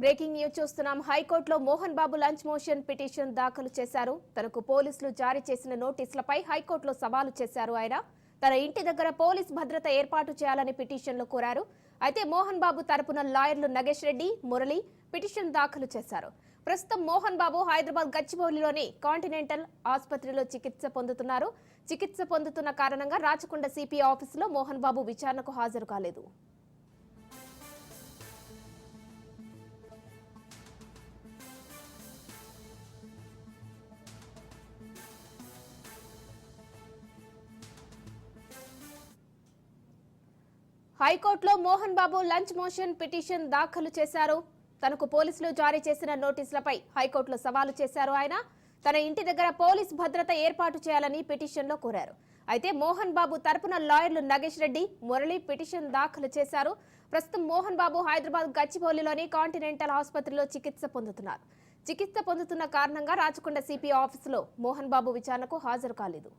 Breaking news చూస్తున్నాం. హైకోర్టులో Mohan Babu lunch motion petition దాఖలు చేశారు. తనకు పోలీసులు జారీ చేసిన నోటీసులపై హైకోర్టులో సవాలు చేశారు ఆయన. తన ఇంటి దగ్గర పోలీస్ భద్రత ఏర్పాటు చేయాలని పిటిషన్లో కోరారు. అయితే మోహన్ బాబు తరపున లాయర్లు నగేష్ రెడ్డి మురళి పిటిషన్ దాఖలు చేశారు. ప్రస్తుతం మోహన్ బాబు హైదరాబాద్ గచ్చిబౌలిలోని కాంటినెంటల్ ఆసుపత్రిలో చికిత్స పొందుతున్నారు. చికిత్స పొందుతున్న కారణంగా రాచకొండ సిపి ఆఫీసులో మోహన్ బాబు విచారణకు హాజరు కాలేదు. హైకోర్టులో Mohan Babu lunch motion petition దాఖలు చేశారు. తనకు పోలీసులు జారీ చేసిన నోటీసులపై హైకోర్టులో సవాలు చేశారు ఆయన. తన ఇంటి దగ్గర పోలీస్ భద్రత ఏర్పాటు చేయాలని పిటిషన్లో కోరారు. అయితే మోహన్ బాబు తరపున లాయర్లు నగేష్ రెడ్డి మురళి పిటిషన్ దాఖలు చేశారు. ప్రస్తుతం మోహన్ బాబు హైదరాబాద్ గచ్చిబౌలిలోని కాంటినెంటల్ ఆసుపత్రిలో చికిత్స పొందుతున్నారు. చికిత్స పొందుతున్న కారణంగా రాచకొండ సిపి ఆఫీసులో మోహన్ బాబు విచారణకు హాజరు కాలేదు.